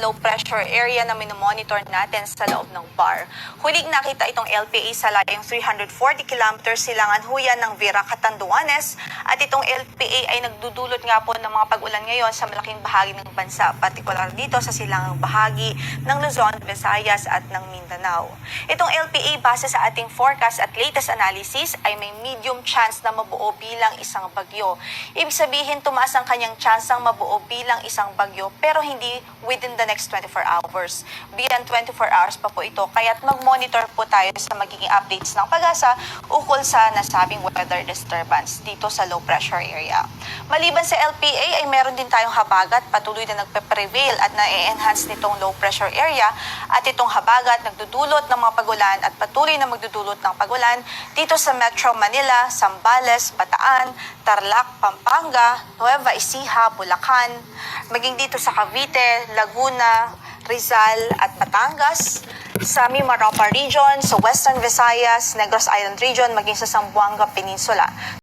low pressure area na minomonitor natin sa loob ng bar. Huling nakita itong LPA sa layong 340 kilometers silangan huyan ng Vera Catanduanes at itong LPA ay nagdudulot nga po ng mga pag-ulan ngayon sa malaking bahagi ng bansa, partikular dito sa silangang bahagi ng Luzon, Visayas at ng Mindanao. Itong LPA base sa ating forecast at latest analysis ay may medium chance na mabuo bilang isang bagyo. Ibig sabihin tumaas ang kanyang chance ang mabuo bilang isang bagyo pero hindi within the next 24 hours. Beyond 24 hours pa po ito kaya't mag-monitor po tayo sa magiging updates ng pag-asa ukol sa nasabing weather disturbance dito sa low pressure area. Maliban sa LPA ay meron din tayong habagat patuloy na nagpe-prevail at na-enhance nitong low pressure area at itong habagat nagdudulot ng mga pagulan at patuloy na magdudulot ng pagulan dito sa Metro Manila, Zambales, Bataan, Tarlac, Pampanga, Nueva Ecija, Bulacan, maging dito sa Cavite, Laguna, Rizal at Batangas, sa Mimaropa Region, sa Western Visayas, Negros Island Region, maging sa Zamboanga Peninsula.